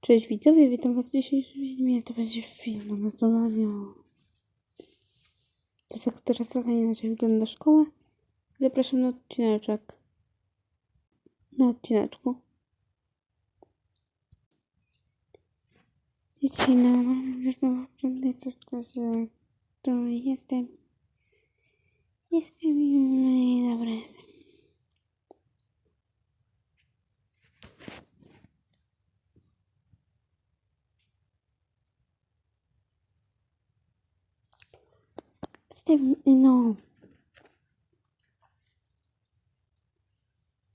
Cześć widzowie, witam was w dzisiejszym filmie. To będzie film o nocowaniu. To tak teraz trochę inaczej wygląda szkoła. Zapraszam na odcineczek. Na odcineczku. Dzieci, no, mamy wprowadzenie coś klasie. To jestem. Jestem. Dobra, jestem. Jestem, no.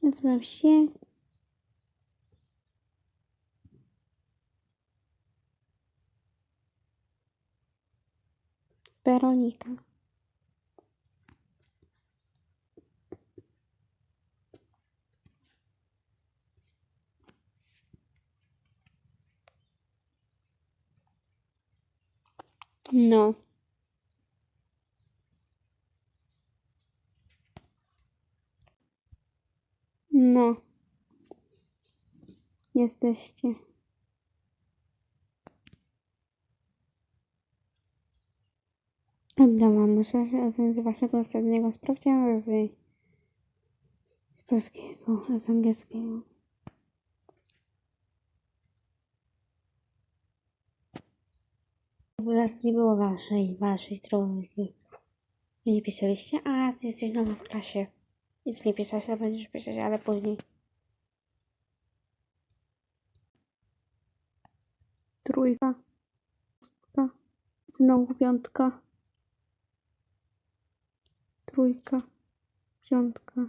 Nazywam się. Weronika. No. No. Jesteście. Oddam wam myślę, z waszego ostatniego sprawdzianu z, z polskiego, z angielskiego. Wyraz nie było waszej, waszej trójki. Nie pisaliście? A, ty jesteś znowu w klasie. Nic nie pisałeś, a będziesz pisać, ale później. Trójka. Znowu piątka. Trójka. Piątka.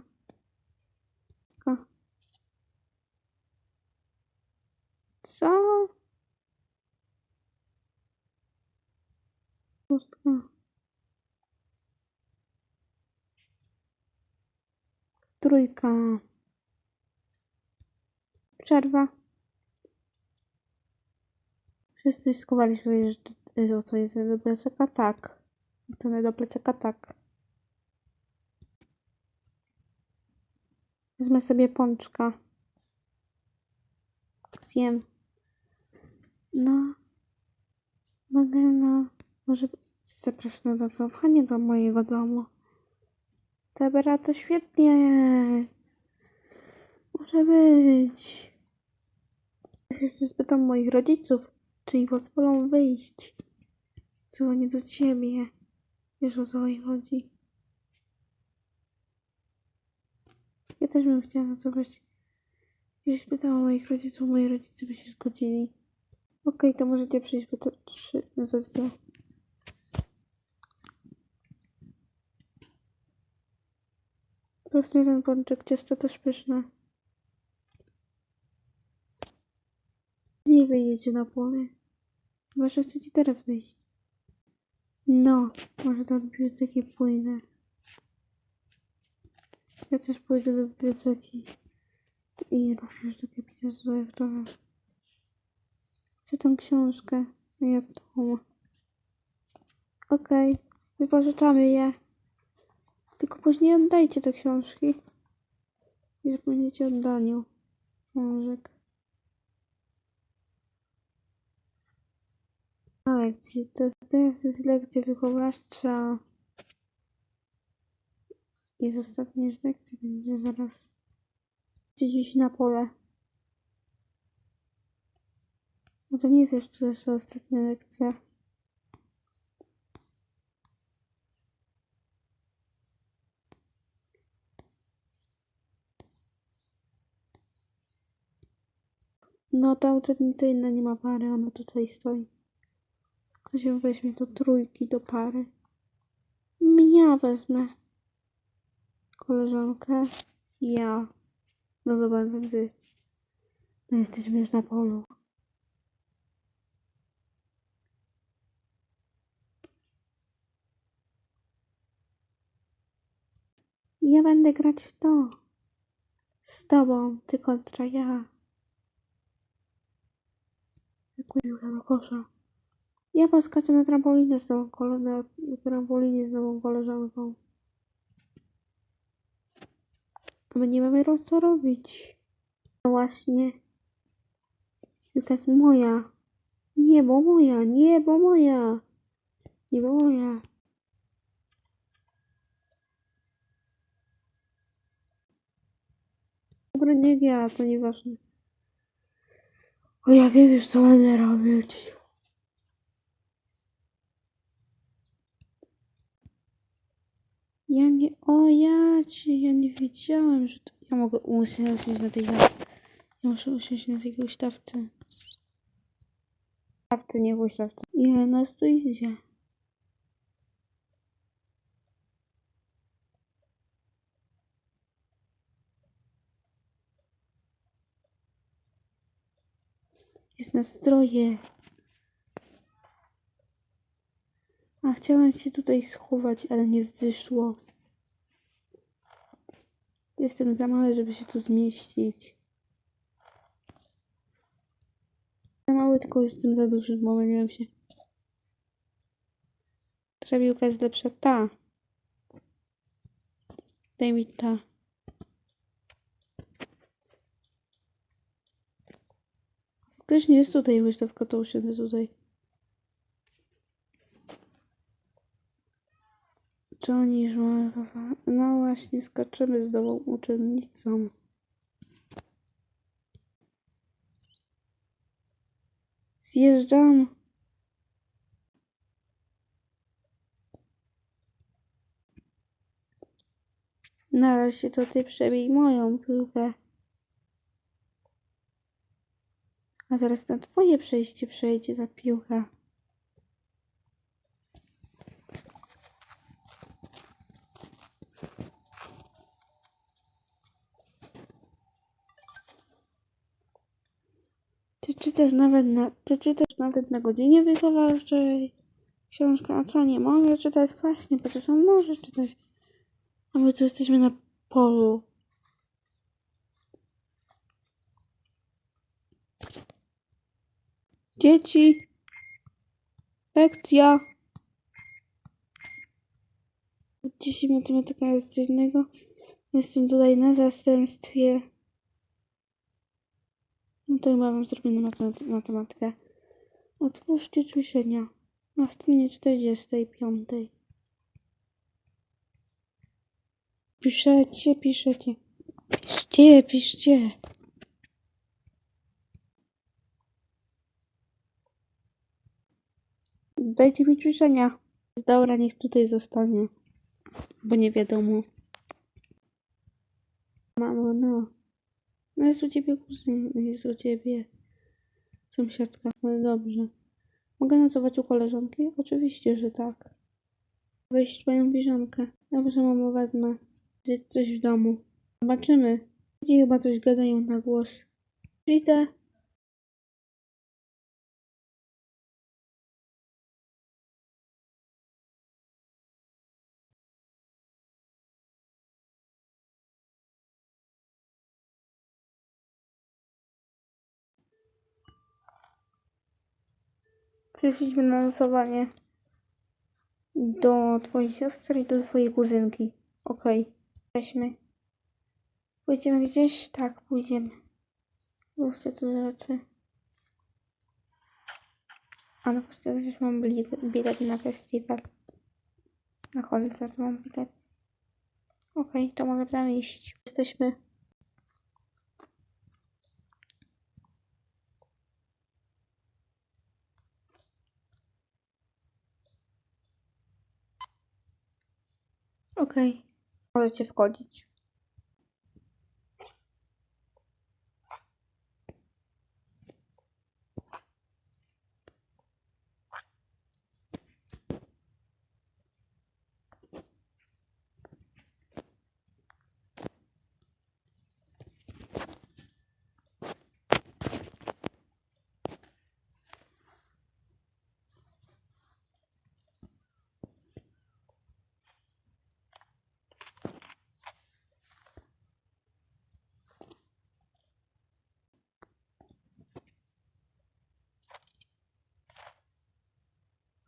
Co? Szóstka. Trójka. Przerwa. Wszyscy skowali swoje rzeczy. O co jest do plecaka? Tak. To do plecaka? Tak. Wezmę sobie pączka. Zjem. No. No. Może zaproszę na zaufanie do mojego domu. Dobra, to świetnie. Może być. Jeszcze spytam moich rodziców, czy mi pozwolą wyjść. Dzwonię do ciebie. Wiesz o co mi chodzi. Ja też bym chciała na co. Jeśli spytałam moich rodziców, moi rodzice by się zgodzili. Okej, to możecie przyjść we trzy, we dwie. Pewnie ten pączek ciasto też pyszne. Nie wyjedzie na pole. Chyba, że chcecie teraz wyjść. No, może do biblioteki pójdę. Ja też pójdę do biblioteki. I również do kapitana dyrektora. Chcę tą książkę. Ja tą. Okej, wypożyczamy je. Tylko później oddajcie te książki. Nie zapomnijcie o oddaniu książek. Na lekcji. To jest, teraz jest lekcja wychowawcza. Jest ostatnia już lekcja, będzie zaraz. Dziś na pole. No to nie jest jeszcze nasza ostatnia lekcja. No ta uczennica inna nie ma pary, ona tutaj stoi. Kto się weźmie do trójki do pary? Ja wezmę. Koleżankę. Ja. No dobra, więc no jesteśmy już na polu. Ja będę grać w to. Z tobą, ty kontra ja. Piłkę do kosza. Ja poskaczę na trampolinę z nową na trampolinie z nową koleżanką. My nie mamy co robić. No właśnie. Piłka jest moja. Nie, bo moja, nie, bo moja. Nie, bo moja. Dobra, nie ja, to nieważne. O, ja wiem już, co będę robić. Ja nie, o ja ci, ja nie wiedziałem, że to, ja mogę usiąść na tej, ja muszę usiąść na tej huśtawce. Huśtawce, nie huśtawce. Ile nas tu idzie? Jest nastroje. A chciałem się tutaj schować, ale nie wyszło. Jestem za mały, żeby się tu zmieścić. Za mały, tylko jestem za duży, pomyliłem się. Która piłka jest lepsza? Ta. Daj mi ta. Ktoś nie jest tutaj, wysztawka to usiądę tutaj. Johnny Żuława. No właśnie, skaczemy z nową uczennicą. Zjeżdżam. Na razie to ty przebij moją piłkę. A teraz na twoje przejście przejdzie ta piłka. Ty czytasz nawet na, ty czytasz nawet na godzinie wychowawczej książkę, a co nie mogę czytać? Właśnie, przecież on może czytać. A my tu jesteśmy na polu. Dzieci. Lekcja. Dzisiaj matematyka jest coś innego. Jestem tutaj na zastępstwie. No to chyba mam matematy- matematykę. Otwórzcie ćwiczenia. Na stronie 45. Piszecie, piszecie. Piszcie, piszcie. Dajcie mi ćwiczenia. Dobra, niech tutaj zostanie. Bo nie wiadomo. Mamo, no. No jest u ciebie kuzyn, jest u ciebie sąsiadka. No dobrze. Mogę nocować u koleżanki? Oczywiście, że tak. Weź swoją piżamkę. Dobrze, mamo, wezmę. Jest coś w domu. Zobaczymy. Dzieci chyba coś gadają na głos. Idę. Przyszliśmy na losowanie do twojej siostry i do twojej kuzynki. Okej. Weźmy. Pójdziemy gdzieś? Tak, pójdziemy. Zobaczcie tu rzeczy. A no właśnie gdzieś mam bilet, na festiwal. Na koncert mam bilet. Okej, to mogę tam iść. Jesteśmy. Możecie wchodzić.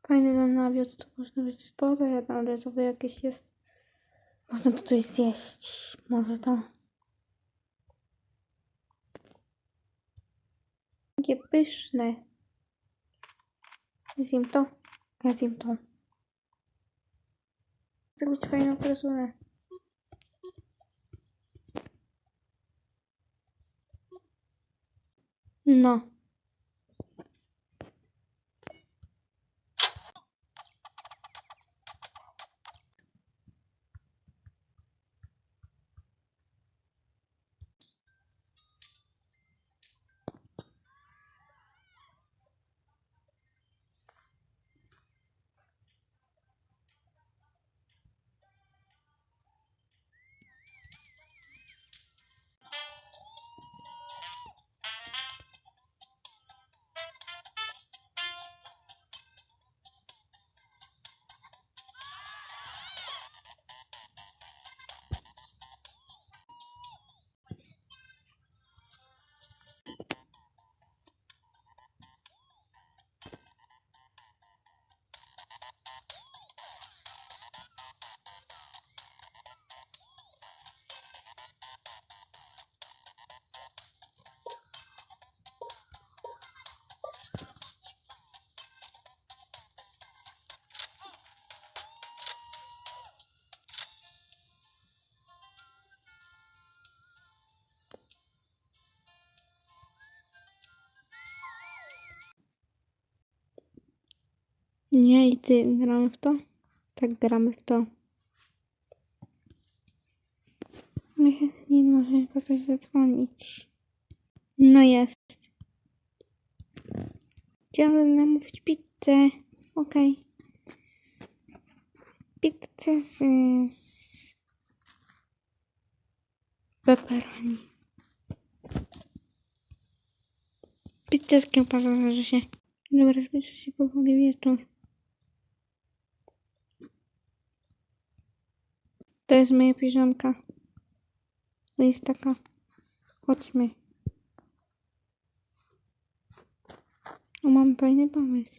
Fajny ten nawiot, to można być sporo, jedna odrezowe jakieś jest. Można tu coś zjeść. Może to. jakie pyszne. Zjem to, ja zjem to. Zrobić fajną fryzurę. No. Nie, i ty gramy w to? Tak, gramy w to. Nie może po ktoś zadzwonić. No jest. Chciałem namówić pizzę. Okej. Pizzę z... z... pepperoni. Pizzę z kiełbasą, że się... Dobra, żeby się powoli wieczór. To jest moja piżamka. Jest taka. Chodźmy. O, mam fajny pomysł.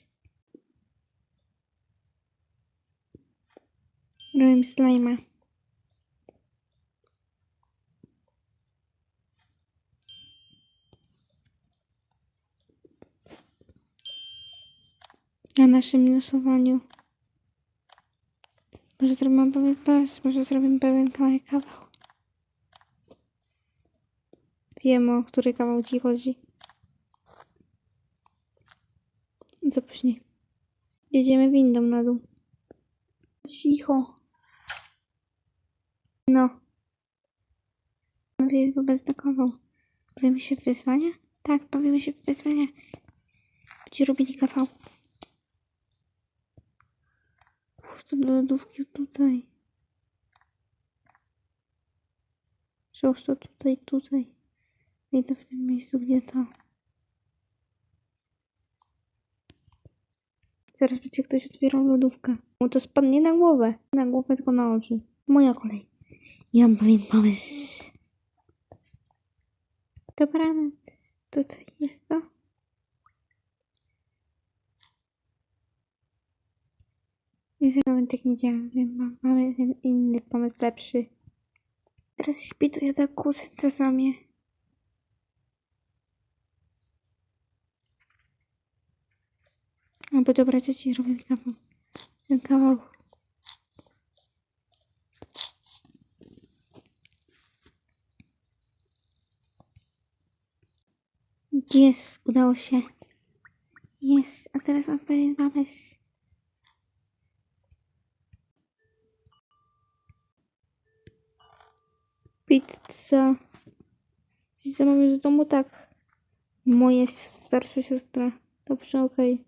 Robimy slajma. Na naszym losowaniu. Może zrobimy pewien pas, może zrobimy pewien kawałek kawał. Wiem, o który kawał ci chodzi. Co później? Jedziemy windą na dół. Cicho. No. Wobec na kawał. Bawimy się w wyzwania? Tak, bawimy się w wyzwania. Ci robili kawał. To do lodówki tutaj. Przełóż tutaj, tutaj. I to w tym miejscu, gdzie to. Zaraz będzie ktoś otwierał lodówkę. Mu to spadnie na głowę. Na głowę, tylko na oczy. Moja kolej. Ja mam pewien pomysł. Dobranoc. Tutaj jest to. Jeżeli tak nie działa, mamy inny pomysł lepszy. Teraz śpi, to ja tak kusę czasami. Albo dobra, to ci robię kawał. Ten kawał. Jest, udało się. Jest, a teraz mam pewien pomysł. Pizza. Pizza mamy z domu, tak. Moja starsza siostra. Dobrze, okej.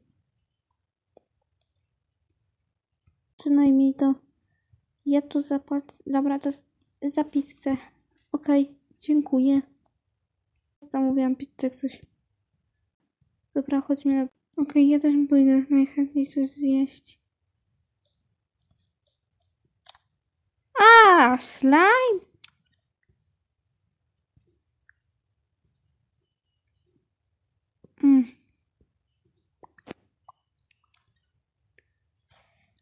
Przynajmniej to ja tu zapłacę. Dobra, to z- za pizzę. Okej, dziękuję. Zamówiłam pizzę, coś. Dobra, chodźmy na... Okej, ja też pójdę najchętniej coś zjeść. A, slime! Mm.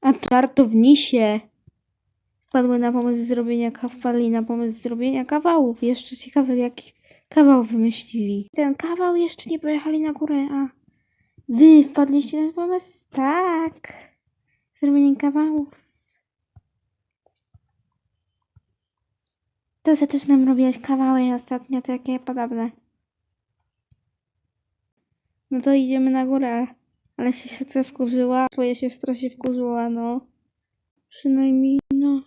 A żartownisie wpadły na pomysł zrobienia kaw, na pomysł zrobienia kawałów. Jeszcze ciekawe, jakich kawał wymyślili. Ten kawał jeszcze nie pojechali na górę, a wy wpadliście na pomysł? Tak. Zrobienie kawałów. To co też nam robiłeś kawały ostatnio, to jakie podobne. No to idziemy na górę. Ale się siostra wkurzyła. Twoja siostra się wkurzyła, no. Przynajmniej, no.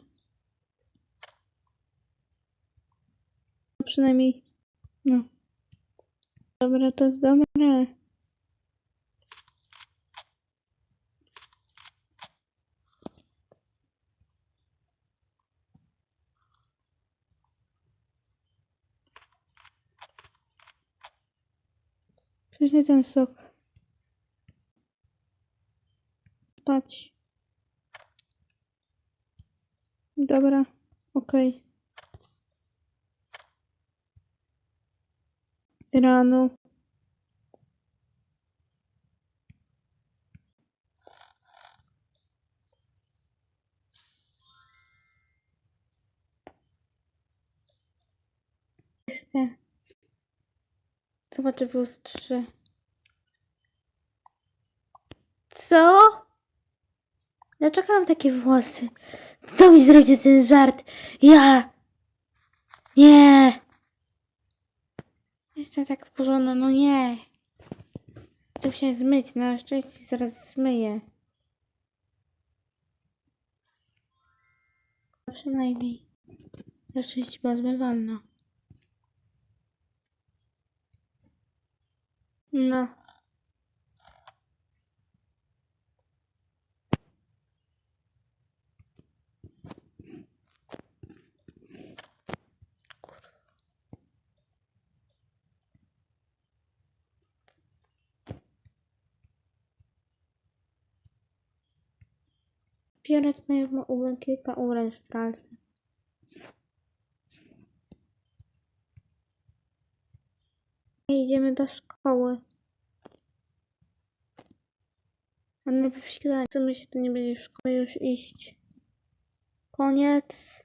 Przynajmniej, no. Dobra, to dobre. Przecież nie ten sok. Patrz. Dobra, okej. Rano. Jestem. Zobaczę w lustrze. Co? Dlaczego mam takie włosy? Kto mi zrobił ten żart? Ja! Nie! Jestem tak wkurzona, no nie. Chcę się zmyć, na szczęście zaraz zmyję. Przynajmniej. Na szczęście była zmywalna. No. Biorę twoje ubranie kilka ubrań w pralce. Idziemy do szkoły. A najpierw. Co my się tu nie będzie w szkole już iść. Koniec.